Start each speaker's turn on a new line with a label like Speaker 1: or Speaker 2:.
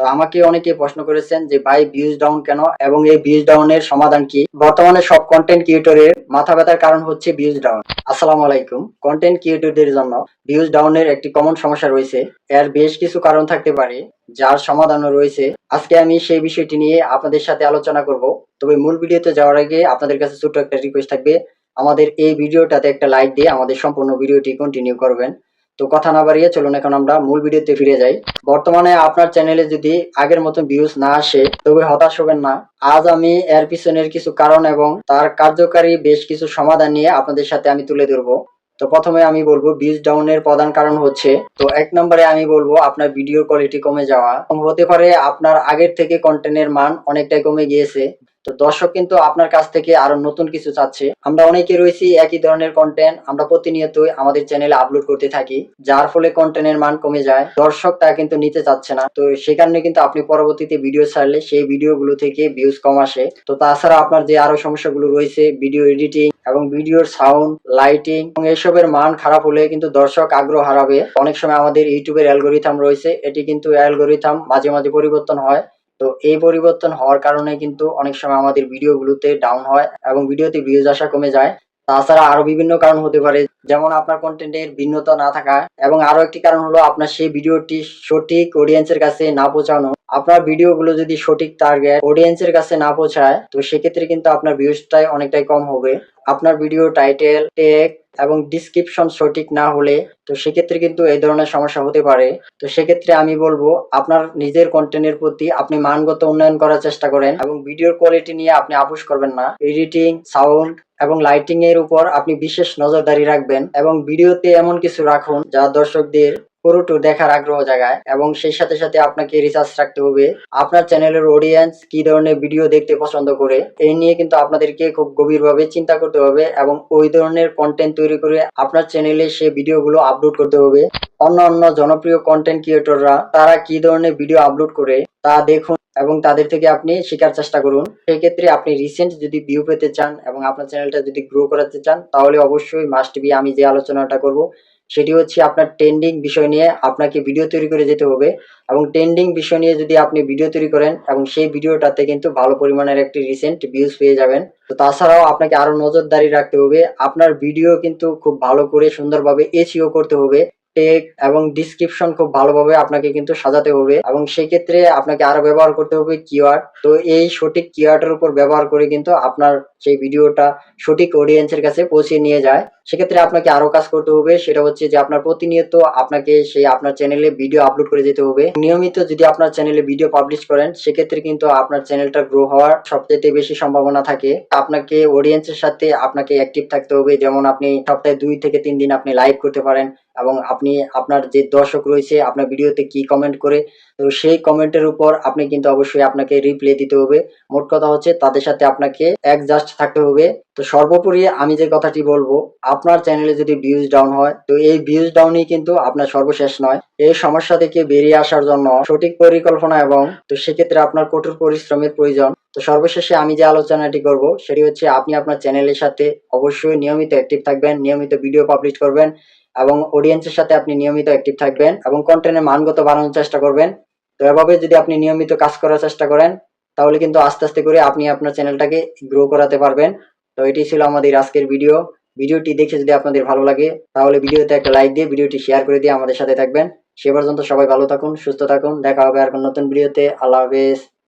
Speaker 1: তো আমাকে অনেকে প্রশ্ন করেছেন যে, ভাই ভিউজ ডাউন কেন? এবং এই ভিউজ ডাউনের সমাধান কি? বর্তমানে সব কন্টেন্ট ক্রিয়েটরের মাথা ব্যথার কারণ হচ্ছে ভিউজ ডাউন আসসালামু আলাইকুম। কন্টেন্ট ক্রিয়েটরদের জন্য ভিউজ ডাউনের একটি কমন সমস্যা রয়েছে। এর বেশ কিছু কারণ থাকতে পারে, যার সমাধানও রয়েছে। আজকে আমি সেই বিষয়টি নিয়ে আপনাদের সাথে আলোচনা করব। তবে মূল ভিডিওতে যাওয়ার আগে আপনাদের কাছে ছোট্ট একটা রিকোয়েস্ট থাকবে। আমাদের এই ভিডিওটাতে একটা লাইক দিয়ে আমাদের সম্পূর্ণ ভিডিওটি কন্টিনিউ করবেন। তো কথা না বাড়িয়ে চলুন এখন আমরা মূল ভিডিওতে ফিরে যাই। বর্তমানে আপনার চ্যানেলে যদি আগের মতো ভিউজ না আসে, তবে হতাশ হবেন না। আজ আমি এর পিছনের কিছু কারণ এবং তার কার্যকারী বেশ কিছু সমাধান নিয়ে আপনাদের সাথে আমি তুলে ধরবো। তো প্রথমে আমি বলব ভিউজ ডাউনের প্রধান কারণ হচ্ছে, তো এক নম্বরে আমি বলব, আপনার ভিডিওর কোয়ালিটি কমে যাওয়া। হতে পারে আপনার আগের থেকে কন্টেন্টের মান অনেকটাই কমে গিয়েছে। তো দর্শক কিন্তু আপনার কাছ থেকে আরও নতুন কিছু চাচ্ছে। আমরা অনেকে রয়েছি একই ধরনের কন্টেন্ট আমরা প্রতিনিয়তই আমাদের চ্যানেলে আপলোড করতে থাকি, যার ফলে কন্টেন্টের মান কমে যায়। দর্শক তা কিন্তু নিতে চাচ্ছে না। তো সে কারণে কিন্তু আপনি পরবর্তীতে ভিডিও ছাড়লে সেই ভিডিওগুলো থেকে ভিউজ কম আসে। তো তাছাড়া আপনার যে আরও সমস্যাগুলো রয়েছে ভিডিও এডিটিং এবং ভিডিওর সাউন্ড লাইটিং এবং এসবের মান খারাপ হলে কিন্তু দর্শক আগ্রহ হারাবে। অনেক সময় আমাদের ইউটিউবের অ্যালগোরিথাম রয়েছে, এটি কিন্তু অ্যালগোরিথাম মাঝে মাঝে পরিবর্তন হয়। তো এই পরিবর্তন হওয়ার কারণে কিন্তু অনেক সময় আমাদের ভিডিওগুলোতে ডাউন হয় এবং ভিডিওতে ভিউজ আসা কমে যায়। তাছাড়া আরও বিভিন্ন কারণ হতে পারে যেমন আপনার কন্টেন্টের ভিন্নতা না থাকা এবং আরও একটি কারণ হলো আপনার সেই ভিডিওটি সঠিক অডিয়েন্সের কাছে না পৌঁছানো। আপনার ভিডিওগুলো যদি সঠিক টার্গেট অডিয়েন্সের কাছে না পৌঁছায়, তো সেক্ষেত্রে কিন্তু আপনার ভিউজটাই অনেকটাই কম হবে। আপনার ভিডিও টাইটেল টেক এবং ডিসক্রিপশন সঠিক না হলে, তো সেক্ষেত্রে কিন্তু এই ধরনের সমস্যা হতে পারে। তো সেক্ষেত্রে আমি বলব, আপনার নিজের কন্টেন্টের প্রতি আপনি মানগত উন্নয়ন করার চেষ্টা করেন এবং ভিডিওর কোয়ালিটি নিয়ে আপনি আপোষ করবেন না। এডিটিং সাউন্ড এবং লাইটিং এর উপর আপনি বিশেষ নজরদারি রাখবেন। এবং ভিডিওতে এমন কিছু রাখুন যা দর্শকদের পুরোটু দেখার আগ্রহ জাগায় এবং সেই সাথে সাথে আপনাকে রিসার্চ রাখতে হবে। আপনার চ্যানেলের অডিয়েন্স কি ধরনের ভিডিও দেখতে পছন্দ করে, এই নিয়ে কিন্তু আপনাদেরকে খুব গভীরভাবে চিন্তা করতে হবে এবং ওই ধরনের কন্টেন্ট তৈরি করে আপনার চ্যানেলে সেই ভিডিওগুলো আপলোড করতে হবে। অন্য অন্য জনপ্রিয় কন্টেন্ট ক্রিয়েটররা তারা কি ধরনের ভিডিও আপলোড করে, তা দেখুন। এবং তাদের থেকে আপনি শেখার চেষ্টা করুন। সেক্ষেত্রে আপনি রিসেন্ট যদি ভিউ পেতে চান এবং আপনার চ্যানেলটা যদি গ্রো করাতে চান, তাহলে অবশ্যই মাস্ট বি আমি যে আলোচনাটা করব, সেটি হচ্ছে আপনার ট্রেন্ডিং বিষয় নিয়ে আপনাকে ভিডিও তৈরি করে যেতে হবে এবং ট্রেন্ডিং বিষয় নিয়ে যদি আপনি ভিডিও তৈরি করেন এবং সেই ভিডিওটাতে কিন্তু ভালো পরিমাণের একটি রিসেন্ট ভিউজ পেয়ে যাবেন। তো তাছাড়াও আপনাকে আরও নজরদারি রাখতে হবে, আপনার ভিডিও কিন্তু খুব ভালো করে সুন্দরভাবে এসিও করতে হবে। টেক এবং ডিসক্রিপশন খুব ভালোভাবে আপনাকে কিন্তু সাজাতে হবে এবং সেই ক্ষেত্রে আপনাকে আরও ব্যবহার করতে হবে কিওয়ার্ড তো এই সঠিক কিওয়ার্ডের উপর ব্যবহার করে কিন্তু আপনার সেই ভিডিওটা সঠিক অডিয়েন্সের কাছে পৌঁছে নিয়ে যায়। সেক্ষেত্রে আপনাকে আরও কাজ করতে হবে। সেটা হচ্ছে যে আপনার প্রতিনিয়ত আপনাকে সেই আপনার চ্যানেলে ভিডিও আপলোড করে যেতে হবে। নিয়মিত যদি আপনার চ্যানেলে ভিডিও পাবলিশ করেন, সেক্ষেত্রে কিন্তু আপনার চ্যানেলটা গ্রো হওয়ার সবচেয়ে বেশি সম্ভাবনা থাকে। আপনাকে অডিয়েন্সের সাথে আপনাকে অ্যাক্টিভ থাকতে হবে। যেমন আপনি সপ্তাহে দুই থেকে তিন দিন আপনি লাইভ করতে পারেন এবং আপনি আপনার যে দর্শক রয়েছে, আপনার ভিডিওতে কি কমেন্ট করে, তো সেই কমেন্টের উপর আপনি কিন্তু অবশ্যই আপনাকে রিপ্লাই দিতে হবে। মোট কথা হচ্ছে, তাদের সাথে আপনাকে অ্যাডজাস্ট থাকতে হবে। তো সর্বোপরি আমি যে কথাটি বলব আপনার চ্যানেলে যদি ভিউজ ডাউন হয়, তো এই ভিউজ ডাউনই কিন্তু আপনার সর্বশেষ নয়। এই সমস্যা থেকে বেরিয়ে আসার জন্য সঠিক পরিকল্পনা এবং তো সেক্ষেত্রে আপনার কঠোর পরিশ্রমের প্রয়োজন। তো সর্বশেষে আমি যে আলোচনাটি করব, সেটি হচ্ছে আপনি আপনার চ্যানেলের সাথে অবশ্যই নিয়মিত অ্যাক্টিভ থাকবেন, নিয়মিত ভিডিও পাবলিশ করবেন এবং অডিয়েন্সের সাথে আপনি নিয়মিত অ্যাক্টিভ থাকবেন এবং কন্টেন্টের মানগত বাড়ানোর চেষ্টা করবেন। তো এভাবে যদি আপনি নিয়মিত কাজ করার চেষ্টা করেন, তাহলে কিন্তু আস্তে আস্তে করে আপনি আপনার চ্যানেলটাকে গ্রো করাতে পারবেন। তো এটি ছিল আমাদের আজকের ভিডিও ভিডিওটি দেখে যদি আপনাদের ভালো লাগে, তাহলে ভিডিওতে একটা লাইক দিয়ে ভিডিওটি শেয়ার করে দিয়ে আমাদের সাথে থাকবেন। সে পর্যন্ত সবাই ভালো থাকুন, সুস্থ থাকুন। দেখা হবে আর কোনো নতুন ভিডিওতে। আল্লাহ হাফেজ।